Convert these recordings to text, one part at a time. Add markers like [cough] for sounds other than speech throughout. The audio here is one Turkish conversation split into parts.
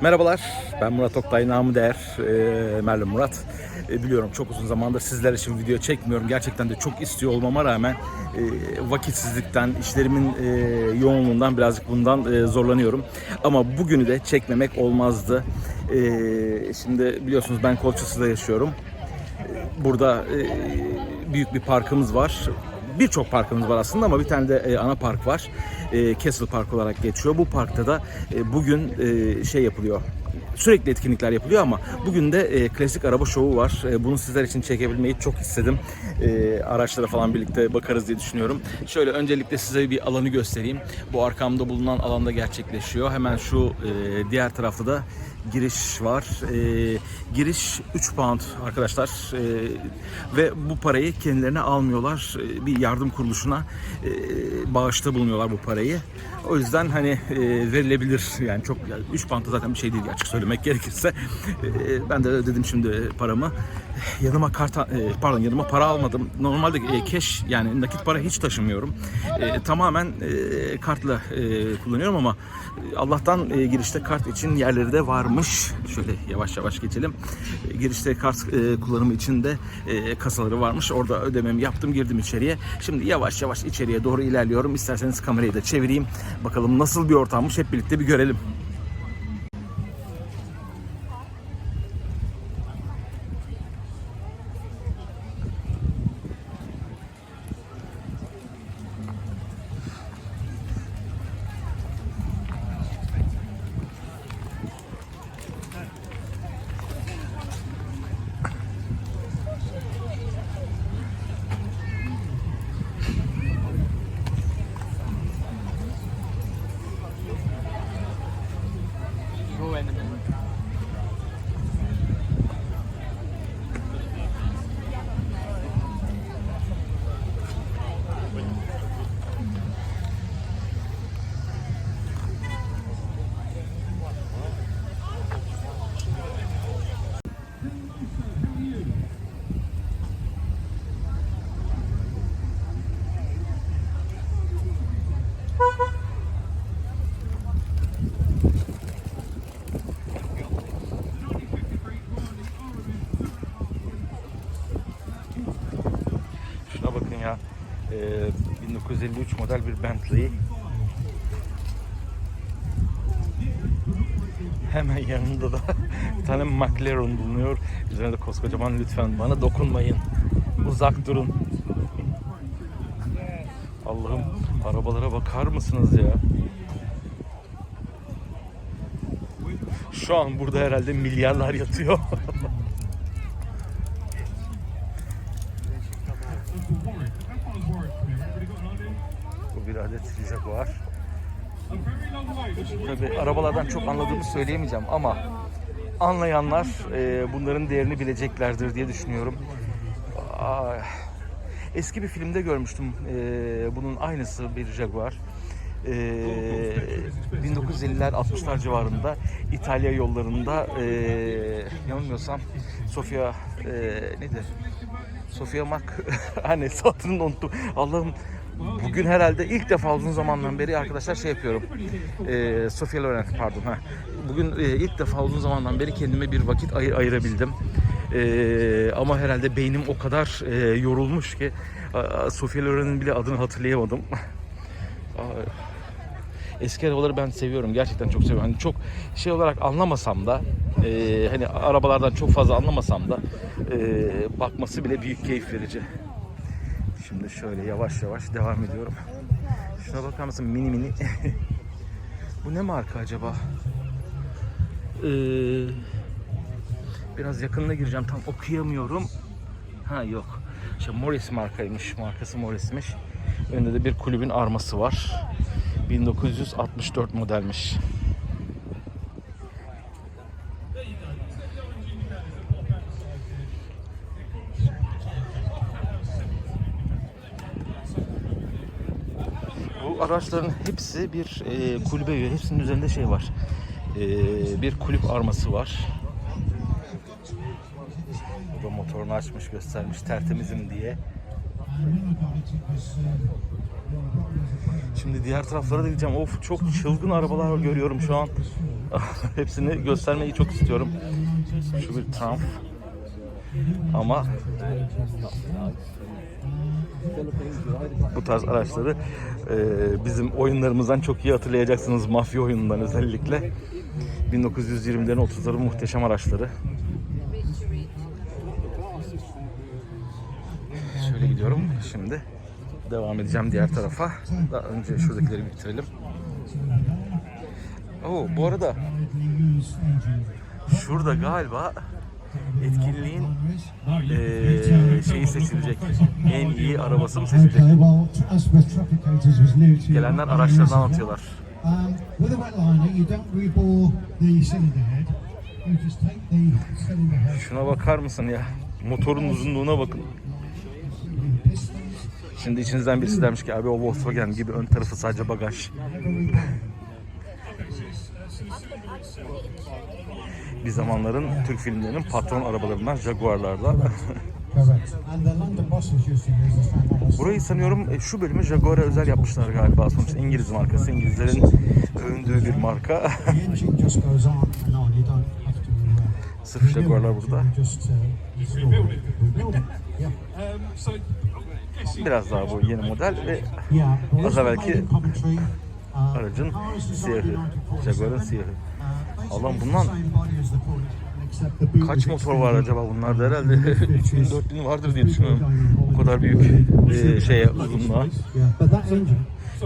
Merhabalar, ben Murat Oktay, namı değer e, Merlin Murat. E, biliyorum çok uzun zamandır sizler için video çekmiyorum. Gerçekten de çok istiyor olmama rağmen e, vakitsizlikten, işlerimin e, yoğunluğundan birazcık bundan e, zorlanıyorum. Ama bugünü de çekmemek olmazdı. E, şimdi biliyorsunuz ben Kolçası'da yaşıyorum. E, Burada e, büyük bir parkımız var. Birçok parkımız var aslında ama bir tane de e, ana park var. E, Castle Park olarak geçiyor. Bu parkta da e, bugün e, şey yapılıyor. Sürekli etkinlikler yapılıyor ama bugün de e, klasik araba şovu var. E, bunu sizler için çekebilmeyi çok istedim. E, araçlara falan birlikte bakarız diye düşünüyorum. Şöyle öncelikle size bir alanı göstereyim. Bu arkamda bulunan alanda gerçekleşiyor. Hemen şu e, diğer tarafta da giriş var. E, giriş 3 pound arkadaşlar E, ve bu parayı kendilerine almıyorlar. E, bir yardım kuruluşuna e, bağışta bulunuyorlar bu parayı. O yüzden hani e, verilebilir yani çok yani 3 pound zaten bir şey değil açık söylemek [laughs] gerekirse. E, ben de ödedim şimdi paramı. Yanıma kart e, pardon yanıma para almadım. Normalde e, cash yani nakit para hiç taşımıyorum. E, tamamen e, kartla e, kullanıyorum ama Allah'tan e, girişte kart için yerleri de varmış. Şöyle yavaş yavaş geçelim. E, girişte kart e, kullanımı için de e, kasaları varmış. Orada ödememi yaptım, girdim içeriye. Şimdi yavaş yavaş içeriye doğru ilerliyorum. İsterseniz kamerayı da çevireyim. Bakalım nasıl bir ortammış hep birlikte bir görelim. Şuna bakın ya. Ee, 1953 model bir Bentley. Hemen yanında da [laughs] bir tane McLaren bulunuyor. Üzerinde koskocaman lütfen bana dokunmayın. Uzak durun. Allah'ım arabalara bakar mısınız ya? Şu an burada herhalde milyarlar yatıyor. [laughs] Adet Jaguar. Tabii arabalardan çok anladığımı söyleyemeyeceğim ama anlayanlar e, bunların değerini bileceklerdir diye düşünüyorum. Eski bir filmde görmüştüm e, bunun aynısı bir Jaguar. E, 1950'ler 60'lar civarında İtalya yollarında e, yanılmıyorsam Sofia e, neydi? Sofia Mak hani [laughs] [laughs] adını unuttum. Allah'ım Bugün herhalde ilk defa uzun zamandan beri arkadaşlar şey yapıyorum. Ee, Sofia Loren pardon ha. Bugün e, ilk defa uzun zamandan beri kendime bir vakit ayır, ayırabildim. Ee, ama herhalde beynim o kadar e, yorulmuş ki Sofia Loren'in bile adını hatırlayamadım. [laughs] Eski arabaları ben seviyorum. Gerçekten çok seviyorum. Hani çok şey olarak anlamasam da e, hani arabalardan çok fazla anlamasam da e, bakması bile büyük keyif verici. Şimdi şöyle yavaş yavaş devam ediyorum. Şuna bakar mısın mini mini. [laughs] Bu ne marka acaba? Ee, biraz yakınına gireceğim tam okuyamıyorum. Ha yok. İşte Morris markaymış. Markası Morris'miş. Önünde de bir kulübün arması var. 1964 modelmiş. Bu araçların hepsi bir e, kulübe üye. Hepsinin üzerinde şey var. E, bir kulüp arması var. Bu da motorunu açmış göstermiş tertemizim diye. Şimdi diğer taraflara da gideceğim. Of çok çılgın arabalar görüyorum şu an. [laughs] Hepsini göstermeyi çok istiyorum. Şu bir Trump. Ama bu tarz araçları e, bizim oyunlarımızdan çok iyi hatırlayacaksınız. Mafya oyunundan özellikle. 1920'lerin 30'ların muhteşem araçları. Şöyle gidiyorum şimdi. Devam edeceğim diğer tarafa. Daha önce şuradakileri bitirelim. Oo, bu arada şurada galiba etkinliğin eee şeyi seçilecek. En iyi arabası mı seçilecek? Gelenler araçlarını anlatıyorlar. Şuna bakar mısın ya? Motorun uzunluğuna bakın. Şimdi içinizden birisi demiş ki abi o Volkswagen gibi ön tarafı sadece bagaj. Bir zamanların Türk filmlerinin patron arabalarından models. [laughs] Burayı sanıyorum e, şu bölümü Jaguar'a özel yapmışlar galiba. Sonuçta İngiliz markası, İngilizlerin övündüğü bir marka. [laughs] Sırf Jaguar'lar burada. Biraz daha bu yeni model ve Az evvelki aracın siyahı. in 1947. Jaguar'ın siyahı. Allah'ım bundan kaç motor var acaba bunlarda herhalde 3000 4000 [laughs] vardır diye düşünüyorum. Bu kadar büyük e, şeye uzunluğa.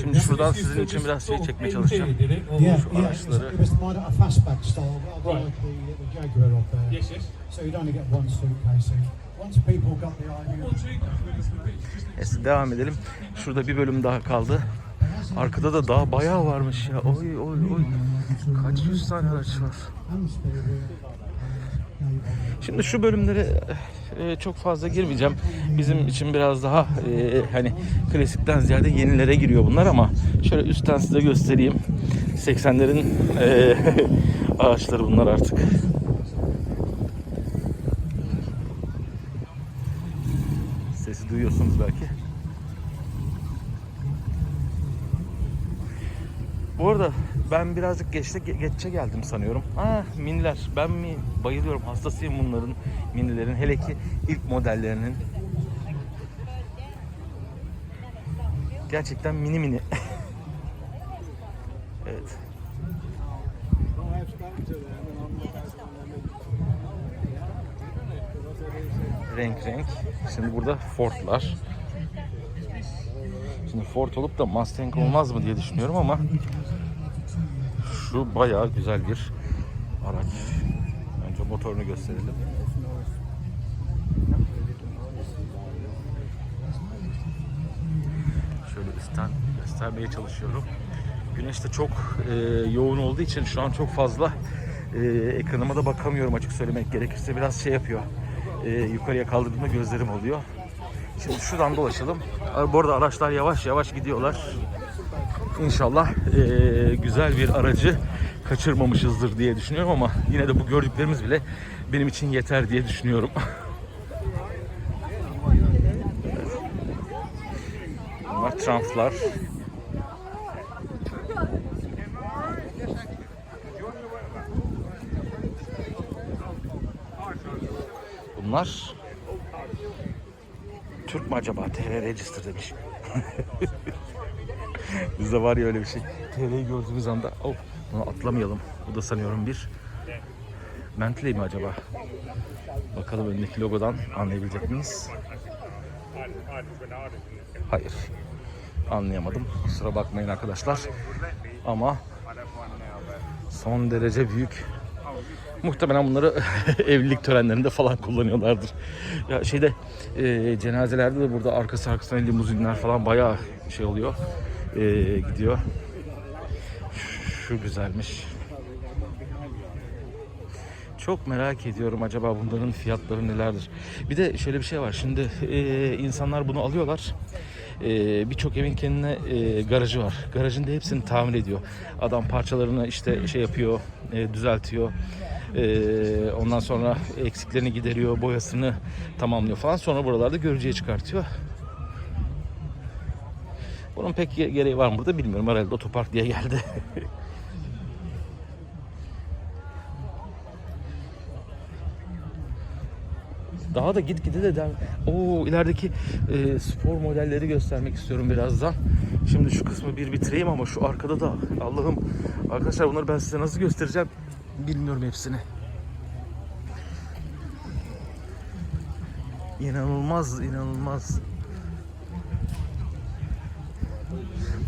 Şimdi şuradan sizin için biraz şey çekmeye çalışacağım. Şu araçları. Neyse devam edelim. Şurada bir bölüm daha kaldı. Arkada da daha bayağı varmış ya. Oy oy oy. Kaç yüz tane araç var. Şimdi şu bölümlere e, çok fazla girmeyeceğim. Bizim için biraz daha e, hani klasikten ziyade yenilere giriyor bunlar ama şöyle üstten size göstereyim. 80'lerin e, [laughs] ağaçları bunlar artık. Sesi duyuyorsunuz belki. Bu arada ben birazcık geçte geçe geldim sanıyorum. Ah miniler. Ben mi bayılıyorum. Hastasıyım bunların minilerin. Hele ki ilk modellerinin. Gerçekten mini mini. [laughs] evet. Renk renk. Şimdi burada Ford'lar. Şimdi Ford olup da Mustang olmaz mı diye düşünüyorum ama şu bayağı güzel bir araç. Önce motorunu gösterelim. Şöyle üstten göstermeye çalışıyorum. Güneş de çok e, yoğun olduğu için şu an çok fazla e, ekranıma da bakamıyorum açık söylemek gerekirse. Biraz şey yapıyor. E, yukarıya kaldırdığımda gözlerim oluyor. Şimdi şuradan dolaşalım. Bu arada araçlar yavaş yavaş gidiyorlar. İnşallah eee, güzel bir aracı kaçırmamışızdır diye düşünüyorum ama yine de bu gördüklerimiz bile benim için yeter diye düşünüyorum. [laughs] Bunlar Triumph'lar. Bunlar Türk mü acaba? TR Register demiş. [laughs] Bizde var ya öyle bir şey. TR'yi gördüğümüz anda oh, bunu atlamayalım. Bu da sanıyorum bir Bentley mi acaba? Bakalım öndeki logodan anlayabilecek miyiz? Hayır. Anlayamadım. Kusura bakmayın arkadaşlar. Ama son derece büyük. Muhtemelen bunları [laughs] evlilik törenlerinde falan kullanıyorlardır. Ya şeyde e, cenazelerde de burada arkası arkasına limuzinler falan bayağı şey oluyor. E, gidiyor. Şu güzelmiş. Çok merak ediyorum acaba bunların fiyatları nelerdir. Bir de şöyle bir şey var. Şimdi e, insanlar bunu alıyorlar. E, Birçok evin kendine e, garajı var. Garajında hepsini tamir ediyor. Adam parçalarını işte şey yapıyor, e, düzeltiyor. E, ondan sonra eksiklerini gideriyor, boyasını tamamlıyor falan. Sonra buralarda görücüye çıkartıyor. Bunun pek gereği var mı da bilmiyorum. Herhalde otopark diye geldi. [laughs] Daha da git gide de der. Oo ilerideki e, spor modelleri göstermek istiyorum birazdan. Şimdi şu kısmı bir bitireyim ama şu arkada da Allah'ım arkadaşlar bunları ben size nasıl göstereceğim bilmiyorum hepsini. İnanılmaz inanılmaz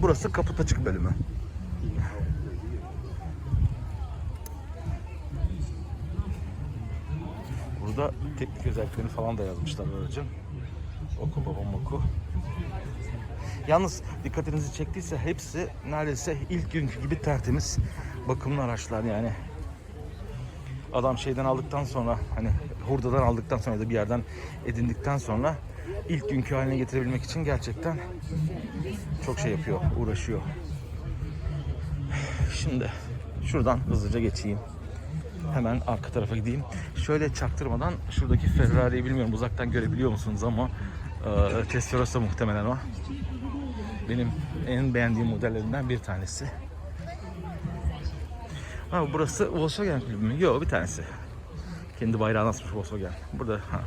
Burası kaput açık bölümü. Burada teknik özelliklerini falan da yazmışlar aracın. Oku babam oku. Yalnız dikkatinizi çektiyse hepsi neredeyse ilk günkü gibi tertemiz bakımlı araçlar yani. Adam şeyden aldıktan sonra hani hurdadan aldıktan sonra ya da bir yerden edindikten sonra ilk günkü haline getirebilmek için gerçekten çok şey yapıyor, uğraşıyor. Şimdi şuradan hızlıca geçeyim. Hemen arka tarafa gideyim. Şöyle çaktırmadan şuradaki Ferrari'yi bilmiyorum uzaktan görebiliyor musunuz ama e, Testarossa muhtemelen o. Benim en beğendiğim modellerinden bir tanesi. Ha burası Volkswagen kulübü mü? Yok bir tanesi. Kendi bayrağını asmış Volkswagen. Burada ha,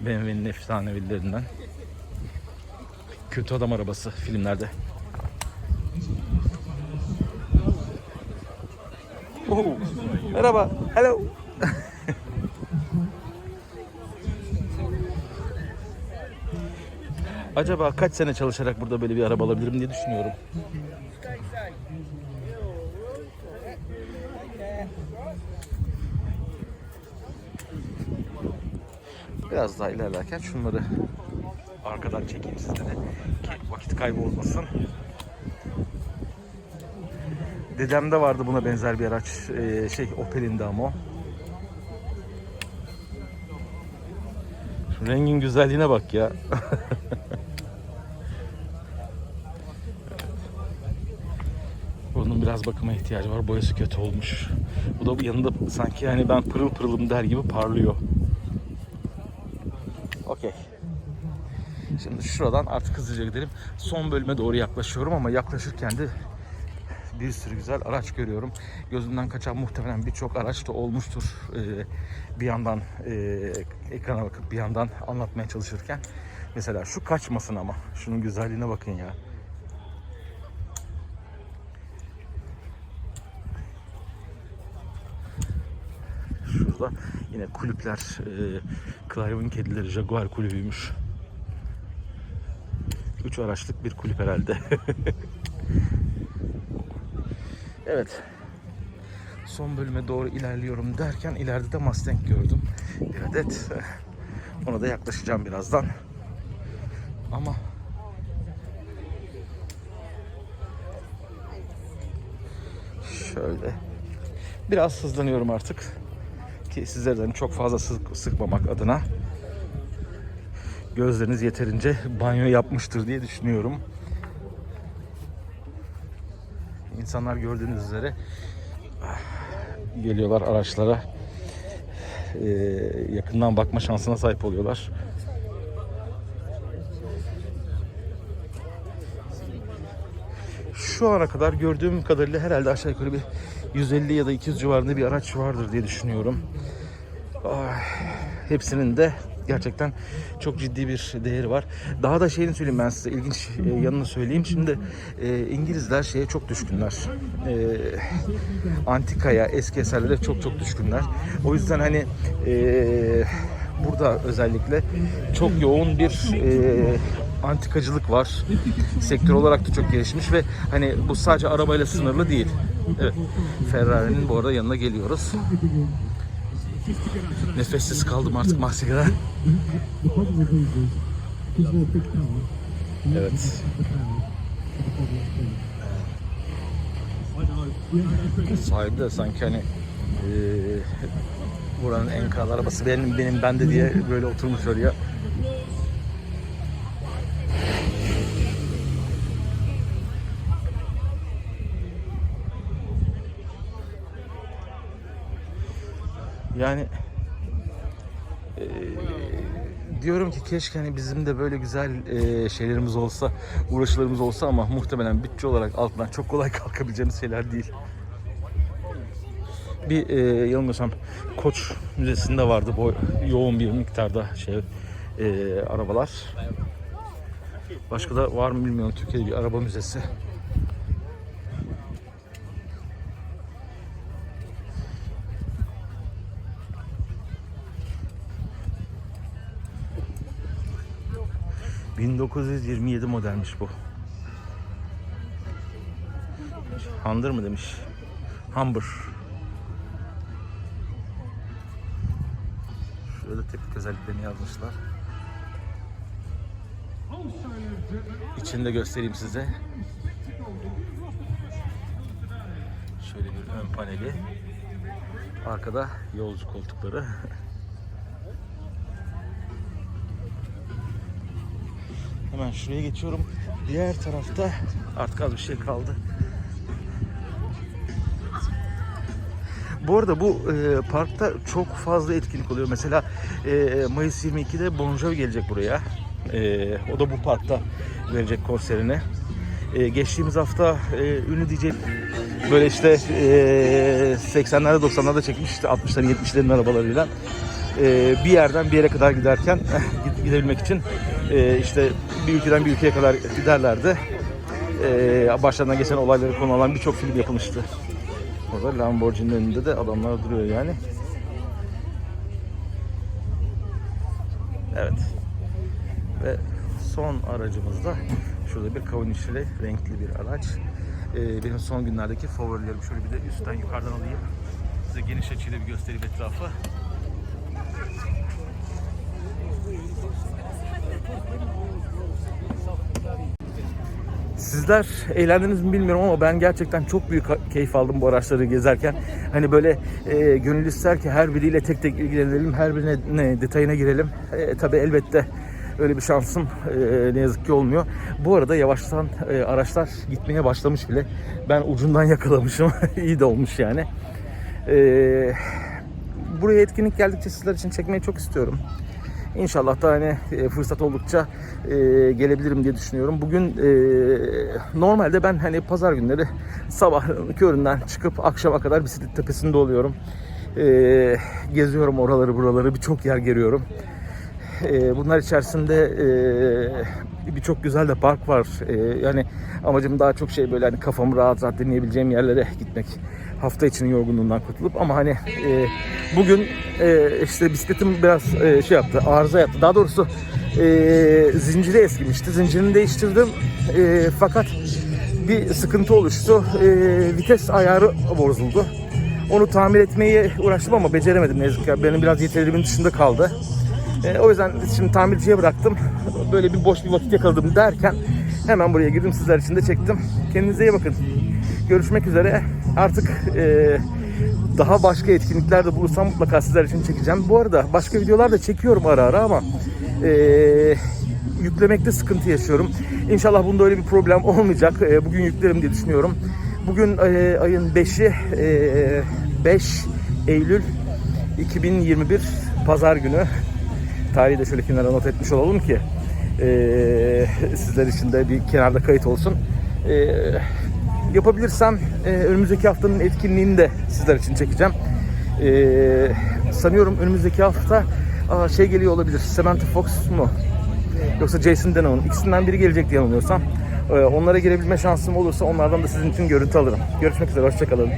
BMW'nin efsanevillerinden. Kötü adam arabası filmlerde. Oh, merhaba, hello. Acaba kaç sene çalışarak burada böyle bir araba alabilirim diye düşünüyorum. Biraz daha ilerlerken şunları arkadan çekeyim sizlere ki vakit kaybı olmasın. Dedemde vardı buna benzer bir araç. Ee, şey Opel'in de ama o. Şu rengin güzelliğine bak ya. [laughs] Bunun biraz bakıma ihtiyacı var. Boyası kötü olmuş. Bu da yanında sanki hani ben pırıl pırılım der gibi parlıyor. Okey. Şimdi şuradan artık hızlıca gidelim. Son bölüme doğru yaklaşıyorum ama yaklaşırken de bir sürü güzel araç görüyorum. Gözümden kaçan muhtemelen birçok araç da olmuştur. Ee, bir yandan e, ekrana bakıp bir yandan anlatmaya çalışırken. Mesela şu kaçmasın ama. Şunun güzelliğine bakın ya. Şurada yine kulüpler. E, Clive'ın kedileri Jaguar kulübüymüş. Üç araçlık bir kulüp herhalde. [laughs] evet. Son bölüme doğru ilerliyorum derken ileride de Mustang gördüm. Bir adet. [laughs] Ona da yaklaşacağım birazdan. Ama şöyle biraz hızlanıyorum artık ki sizlerden çok fazla sık, sıkmamak adına gözleriniz yeterince banyo yapmıştır diye düşünüyorum. İnsanlar gördüğünüz üzere ah, geliyorlar araçlara yakından bakma şansına sahip oluyorlar. Şu ana kadar gördüğüm kadarıyla herhalde aşağı yukarı bir 150 ya da 200 civarında bir araç vardır diye düşünüyorum. Ay, hepsinin de gerçekten çok ciddi bir değeri var. Daha da şeyini söyleyeyim ben size ilginç e, yanını söyleyeyim. Şimdi e, İngilizler şeye çok düşkünler. E, antikaya, eski eserlere çok çok düşkünler. O yüzden hani e, burada özellikle çok yoğun bir e, antikacılık var. Sektör olarak da çok gelişmiş ve hani bu sadece arabayla sınırlı değil. Evet. Ferrari'nin bu arada yanına geliyoruz. Nefessiz kaldım artık cars. Evet. Sahibi de sanki hani eee buranın en kral arabası benim benim bende diye böyle oturmuş oraya. Yani eee, diyorum ki keşke hani bizim de böyle güzel eee, şeylerimiz olsa, uğraşılarımız olsa ama muhtemelen bütçe olarak altından çok kolay [laughs] kalkabileceğimiz şeyler değil. Bir e, yanılmıyorsam Koç Müzesi'nde vardı bu yoğun bir miktarda şey e, arabalar. Başka da var mı bilmiyorum Türkiye'de bir araba müzesi. ...1927 modelmiş bu. Handır mı demiş? Humber. Şurada teknik özelliklerini yazmışlar. İçini de göstereyim size. Şöyle bir ön paneli. Arkada yolcu koltukları. [laughs] Hemen şuraya geçiyorum. Diğer tarafta artık az bir şey kaldı. Bu arada bu e, parkta çok fazla etkinlik oluyor. Mesela e, Mayıs 22'de Bon Jovi gelecek buraya. E, o da bu parkta verecek konserini. E, geçtiğimiz hafta e, ünlü DJ böyle işte e, 80'lerde 90'larda çekmiş işte 60'ların 70'lerin arabalarıyla e, bir yerden bir yere kadar giderken [laughs] gid- gidebilmek için e, işte bir ülkeden bir ülkeye kadar giderlerdi. E, başlarından geçen olayları konu alan birçok film yapılmıştı. Orada Lamborghini'nin önünde de adamlar duruyor yani. Evet. Ve son aracımız da şurada bir kavunişli renkli bir araç. Ee, benim son günlerdeki favorilerim. Şöyle bir de üstten yukarıdan alayım. Size geniş açıyla bir göstereyim etrafı. Sizler eğlendiniz mi bilmiyorum ama ben gerçekten çok büyük keyif aldım bu araçları gezerken. Hani böyle e, gönül ister ki her biriyle tek tek ilgilenelim, her birine ne, detayına girelim. E, tabii elbette öyle bir şansım e, ne yazık ki olmuyor. Bu arada yavaştan e, araçlar gitmeye başlamış bile. Ben ucundan yakalamışım. [laughs] İyi de olmuş yani. E, buraya etkinlik geldikçe sizler için çekmeyi çok istiyorum. İnşallah da hani e, fırsat oldukça e, gelebilirim diye düşünüyorum. Bugün e, normalde ben hani pazar günleri sabah köründen çıkıp akşama kadar bisiklet tepesinde oluyorum. Geziyorum oraları buraları birçok yer geliyorum. E, bunlar içerisinde birçok güzel de park var. Yani amacım daha çok şey böyle hani kafamı rahat rahat dinleyebileceğim yerlere gitmek. Hafta içinin yorgunluğundan kurtulup ama hani e, bugün e, işte bisikletim biraz e, şey yaptı, arıza yaptı. Daha doğrusu e, zinciri eskimişti. Zincirini değiştirdim. E, fakat bir sıkıntı oluştu. E, vites ayarı bozuldu. Onu tamir etmeyi uğraştım ama beceremedim ne yazık ki. Benim biraz yeterliliğimin dışında kaldı. E, o yüzden şimdi tamirciye bıraktım. Böyle bir boş bir vakit yakaladım derken hemen buraya girdim. Sizler için de çektim. Kendinize iyi bakın. Görüşmek üzere. Artık e, daha başka etkinlikler de bulursam mutlaka sizler için çekeceğim. Bu arada başka videolar da çekiyorum ara ara ama e, yüklemekte sıkıntı yaşıyorum. İnşallah bunda öyle bir problem olmayacak. E, bugün yüklerim diye düşünüyorum. Bugün e, ayın 5'i e, 5 Eylül 2021 Pazar günü. Tarihi de şöyle kenara not etmiş olalım ki e, sizler için de bir kenarda kayıt olsun. E, yapabilirsem e, önümüzdeki haftanın etkinliğini de sizler için çekeceğim. E, sanıyorum önümüzdeki hafta aa, şey geliyor olabilir. Samantha Fox mu? Yoksa Jason Denon. İkisinden biri gelecek diye yanılmıyorsam. E, onlara girebilme şansım olursa onlardan da sizin için görüntü alırım. Görüşmek üzere. Hoşçakalın.